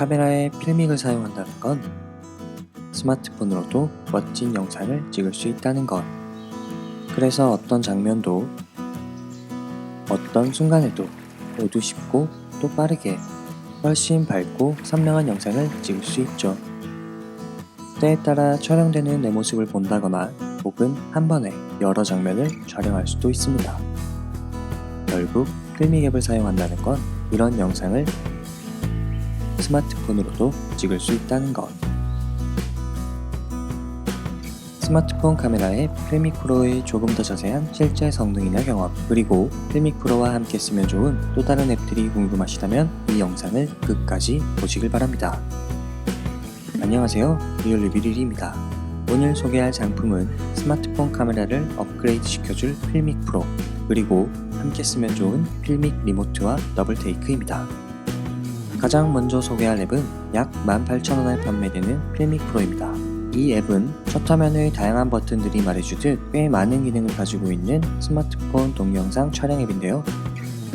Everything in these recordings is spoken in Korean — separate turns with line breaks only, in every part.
카메라에 필믹을 사용한다는 건 스마트폰으로도 멋진 영상을 찍을 수 있다는 것. 그래서 어떤 장면도 어떤 순간에도 모두 쉽고 또 빠르게 훨씬 밝고 선명한 영상을 찍을 수 있죠. 때에 따라 촬영되는 내 모습을 본다거나 혹은 한 번에 여러 장면을 촬영할 수도 있습니다. 결국 필밍 앱을 사용한다는 건 이런 영상을 스마트폰으로도 찍을 수 있다는 것. 스마트폰 카메라의 필믹 프로의 조금 더 자세한 실제 성능이나 경험, 그리고 필믹 프로와 함께 쓰면 좋은 또 다른 앱들이 궁금하시다면 이 영상을 끝까지 보시길 바랍니다. 안녕하세요. 리얼리뷰리입니다. 오늘 소개할 상품은 스마트폰 카메라를 업그레이드 시켜줄 필믹 프로, 그리고 함께 쓰면 좋은 필믹 리모트와 더블 테이크입니다. 가장 먼저 소개할 앱은 약 18,000원에 판매되는 필믹 프로입니다. 이 앱은 첫 화면의 다양한 버튼들이 말해주듯 꽤 많은 기능을 가지고 있는 스마트폰 동영상 촬영 앱인데요.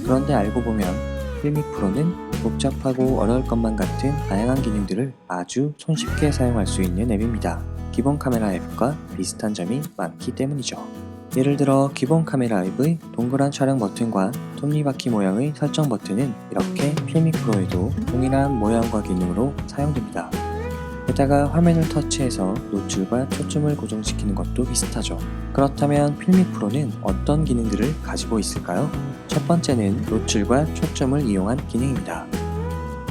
그런데 알고 보면 필믹 프로는 복잡하고 어려울 것만 같은 다양한 기능들을 아주 손쉽게 사용할 수 있는 앱입니다. 기본 카메라 앱과 비슷한 점이 많기 때문이죠. 예를 들어 기본 카메라 앱의 동그란 촬영 버튼과 톱니바퀴 모양의 설정 버튼은 이렇게 필믹 프로에도 동일한 모양과 기능으로 사용됩니다. 게다가 화면을 터치해서 노출과 초점을 고정시키는 것도 비슷하죠. 그렇다면 필믹 프로는 어떤 기능들을 가지고 있을까요? 첫 번째는 노출과 초점을 이용한 기능입니다.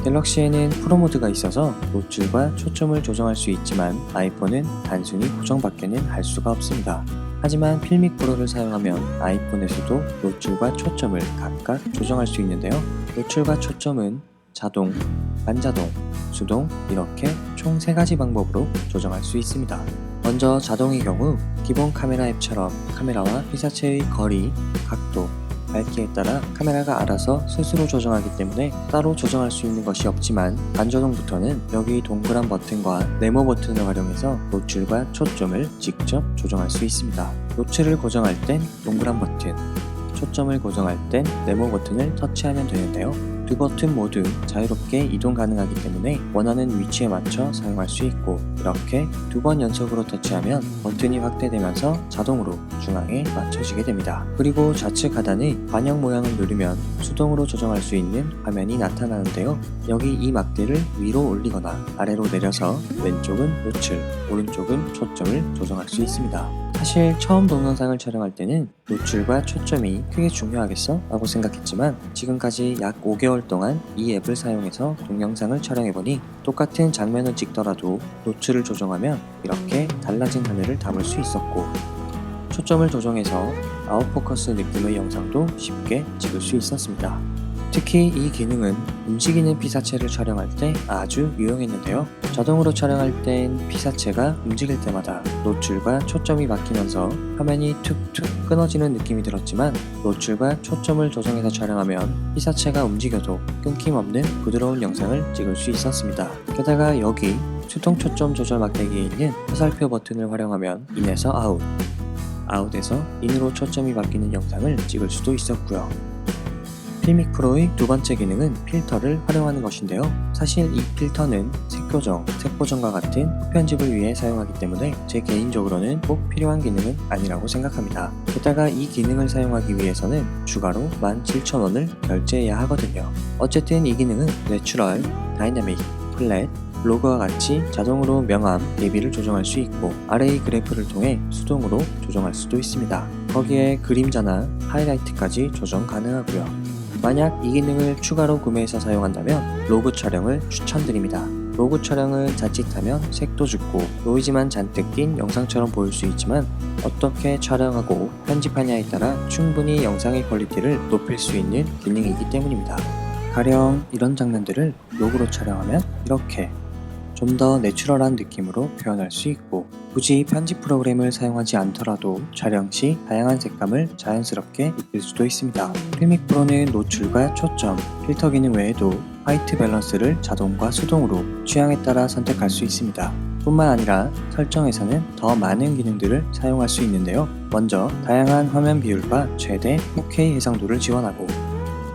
갤럭시에는 프로 모드가 있어서 노출과 초점을 조정할 수 있지만 아이폰은 단순히 고정밖에는 할 수가 없습니다. 하지만 필믹 프로를 사용하면 아이폰에서도 노출과 초점을 각각 조정할 수 있는데요. 노출과 초점은 자동, 반자동, 수동 이렇게 총 3가지 방법으로 조정할 수 있습니다. 먼저 자동의 경우 기본 카메라 앱처럼 카메라와 피사체의 거리, 각도, 밝기에 따라 카메라가 알아서 스스로 조정하기 때문에 따로 조정할 수 있는 것이 없지만 반자동부터는 여기 동그란 버튼과 네모 버튼을 활용해서 노출과 초점을 직접 조정할 수 있습니다. 노출을 고정할 땐 동그란 버튼, 초점을 고정할 땐 네모 버튼을 터치하면 되는데요. 두 버튼 모두 자유롭게 이동 가능하기 때문에 원하는 위치에 맞춰 사용할 수 있고 이렇게 두 번 연속으로 터치하면 버튼이 확대되면서 자동으로 중앙에 맞춰지게 됩니다. 그리고 좌측 하단의 반영 모양을 누르면 수동으로 조정할 수 있는 화면이 나타나는데요. 여기 이 막대를 위로 올리거나 아래로 내려서 왼쪽은 노출, 오른쪽은 초점을 조정할 수 있습니다. 사실 처음 동영상을 촬영할 때는 노출과 초점이 크게 중요하겠어? 라고 생각했지만 지금까지 약 5개월 동안 이 앱을 사용해서 동영상을 촬영해보니 똑같은 장면을 찍더라도 노출을 조정하면 이렇게 달라진 하늘을 담을 수 있었고 초점을 조정해서 아웃포커스 느낌의 영상도 쉽게 찍을 수 있었습니다. 특히 이 기능은 움직이는 피사체를 촬영할 때 아주 유용했는데요. 자동으로 촬영할 땐 피사체가 움직일 때마다 노출과 초점이 바뀌면서 화면이 툭툭 끊어지는 느낌이 들었지만 노출과 초점을 조정해서 촬영하면 피사체가 움직여도 끊김없는 부드러운 영상을 찍을 수 있었습니다. 게다가 여기 수동 초점 조절 막대기에 있는 화살표 버튼을 활용하면 인에서 아웃, 아웃에서 인으로 초점이 바뀌는 영상을 찍을 수도 있었고요. 필믹 프로의 두 번째 기능은 필터를 활용하는 것인데요. 사실 이 필터는 색교정, 색보정과 같은 편집을 위해 사용하기 때문에 제 개인적으로는 꼭 필요한 기능은 아니라고 생각합니다. 게다가 이 기능을 사용하기 위해서는 추가로 17,000원을 결제해야 하거든요. 어쨌든 이 기능은 내추럴, 다이나믹, 플랫, 로그와 같이 자동으로 명암, 대비를 조정할 수 있고 아래의 그래프를 통해 수동으로 조정할 수도 있습니다. 거기에 그림자나 하이라이트까지 조정 가능하고요. 만약 이 기능을 추가로 구매해서 사용한다면 로그 촬영을 추천드립니다. 로그 촬영은 자칫하면 색도 죽고 노이즈만 잔뜩 낀 영상처럼 보일 수 있지만 어떻게 촬영하고 편집하냐에 따라 충분히 영상의 퀄리티를 높일 수 있는 기능이기 때문입니다. 가령 이런 장면들을 로그로 촬영하면 이렇게 좀 더 내추럴한 느낌으로 표현할 수 있고 굳이 편집 프로그램을 사용하지 않더라도 촬영 시 다양한 색감을 자연스럽게 입힐 수도 있습니다. 필믹 프로는 노출과 초점, 필터 기능 외에도 화이트 밸런스를 자동과 수동으로 취향에 따라 선택할 수 있습니다. 뿐만 아니라 설정에서는 더 많은 기능들을 사용할 수 있는데요. 먼저 다양한 화면 비율과 최대 4K 해상도를 지원하고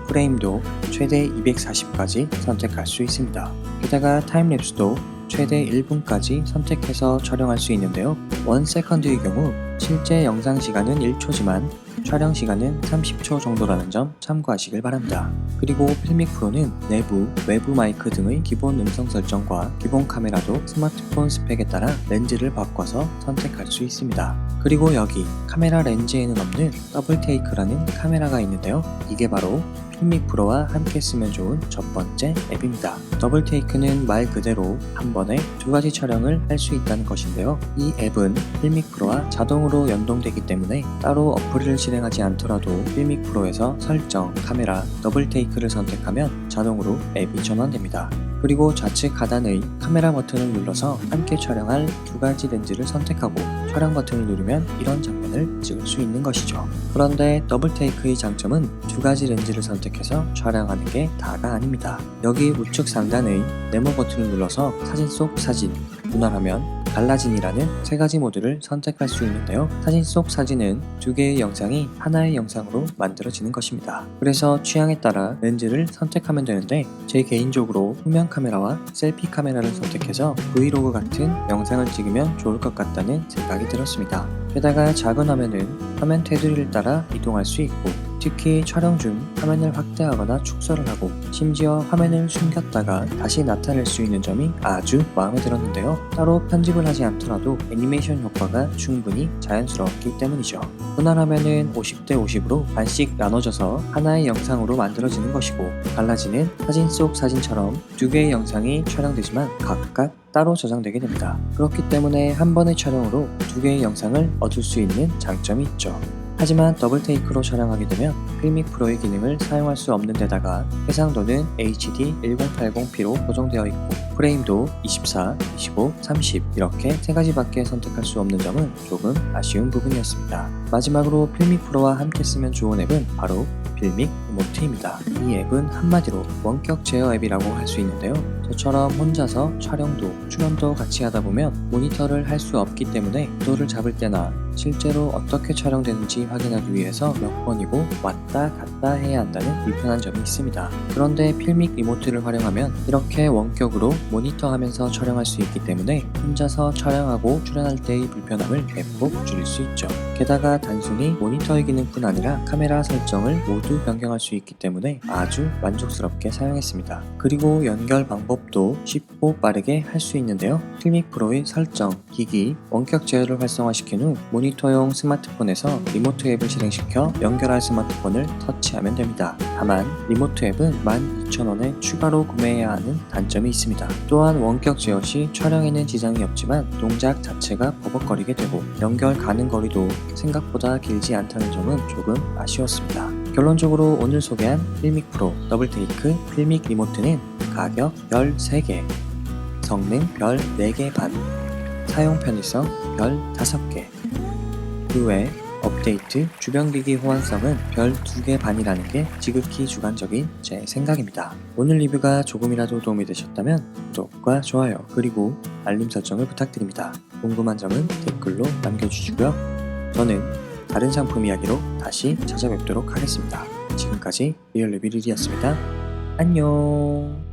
프레임도 최대 240까지 선택할 수 있습니다. 게다가 타임랩스도 최대 1분까지 선택해서 촬영할 수 있는데요. 1세컨드의 경우 실제 영상 시간은 1초지만 촬영 시간은 30초 정도라는 점 참고하시길 바랍니다. 그리고 필믹 프로는 내부, 외부 마이크 등의 기본 음성 설정과 기본 카메라도 스마트폰 스펙에 따라 렌즈를 바꿔서 선택할 수 있습니다. 그리고 여기 카메라 렌즈에는 없는 더블 테이크라는 카메라가 있는데요. 이게 바로 필믹 프로와 함께 쓰면 좋은 첫 번째 앱입니다. 더블 테이크는 말 그대로 한 번에 두 가지 촬영을 할 수 있다는 것인데요. 이 앱은 필믹 프로와 자동으로 연동되기 때문에 따로 어플을 실행하지 않더라도 필믹 프로에서 설정, 카메라, 더블 테이크를 선택하면 자동으로 앱이 전환됩니다. 그리고 좌측 하단의 카메라 버튼을 눌러서 함께 촬영할 두 가지 렌즈를 선택하고 촬영 버튼을 누르면 이런 장면을 찍을 수 있는 것이죠. 그런데 더블 테이크의 장점은 두 가지 렌즈를 선택해서 촬영하는 게 다가 아닙니다. 여기 우측 상단의 네모 버튼을 눌러서 사진 속 사진, 분할하면 갈라진이라는 세 가지 모드를 선택할 수 있는데요. 사진 속 사진은 두 개의 영상이 하나의 영상으로 만들어지는 것입니다. 그래서 취향에 따라 렌즈를 선택하면 되는데 제 개인적으로 후면 카메라와 셀피 카메라를 선택해서 브이로그 같은 영상을 찍으면 좋을 것 같다는 생각이 들었습니다. 게다가 작은 화면은 화면 테두리를 따라 이동할 수 있고 특히 촬영 중 화면을 확대하거나 축소를 하고 심지어 화면을 숨겼다가 다시 나타낼 수 있는 점이 아주 마음에 들었는데요. 따로 편집을 하지 않더라도 애니메이션 효과가 충분히 자연스러웠기 때문이죠. 화면은 50대 50으로 반씩 나눠져서 하나의 영상으로 만들어지는 것이고 갈라지는 사진 속 사진처럼 두 개의 영상이 촬영되지만 각각 따로 저장되게 됩니다. 그렇기 때문에 한 번의 촬영으로 두 개의 영상을 얻을 수 있는 장점이 있죠. 하지만 더블 테이크로 촬영하게 되면 필믹 프로의 기능을 사용할 수 없는 데다가 해상도는 HD 1080p로 고정되어 있고 프레임도 24, 25, 30 이렇게 세 가지밖에 선택할 수 없는 점은 조금 아쉬운 부분이었습니다. 마지막으로 필믹 프로와 함께 쓰면 좋은 앱은 바로 필믹 리모트입니다. 이 앱은 한마디로 원격 제어 앱이라고 할 수 있는데요. 저처럼 혼자서 촬영도 출연도 같이 하다 보면 모니터를 할 수 없기 때문에 도를 잡을 때나 실제로 어떻게 촬영되는지 확인하기 위해서 몇 번이고 왔다 갔다 해야 한다는 불편한 점이 있습니다. 그런데 필믹 리모트를 활용하면 이렇게 원격으로 모니터 하면서 촬영할 수 있기 때문에 혼자서 촬영하고 출연할 때의 불편함을 대폭 줄일 수 있죠. 게다가 단순히 모니터의 기능뿐 아니라 카메라 설정을 모두 변경할 수 있기 때문에 아주 만족스럽게 사용했습니다. 그리고 연결 방법 도 쉽고 빠르게 할 수 있는데요. 필믹 프로의 설정, 기기, 원격 제어를 활성화시킨 후 모니터용 스마트폰에서 리모트 앱을 실행시켜 연결할 스마트폰을 터치하면 됩니다. 다만 리모트 앱은 12,000원에 추가로 구매해야 하는 단점이 있습니다. 또한 원격 제어 시 촬영에는 지장이 없지만 동작 자체가 버벅거리게 되고 연결 가는 거리도 생각보다 길지 않다는 점은 조금 아쉬웠습니다. 결론적으로 오늘 소개한 필믹 프로 더블 테이크 필믹 리모트는 가격 별 3개, 성능 별 4개 반, 사용 편의성 별 5개, 그 외 업데이트, 주변기기 호환성은 별 2개 반이라는 게 지극히 주관적인 제 생각입니다. 오늘 리뷰가 조금이라도 도움이 되셨다면 구독과 좋아요 그리고 알림 설정을 부탁드립니다. 궁금한 점은 댓글로 남겨주시고요. 저는 다른 상품 이야기로 다시 찾아뵙도록 하겠습니다. 지금까지 리얼 리뷰리였습니다. 안녕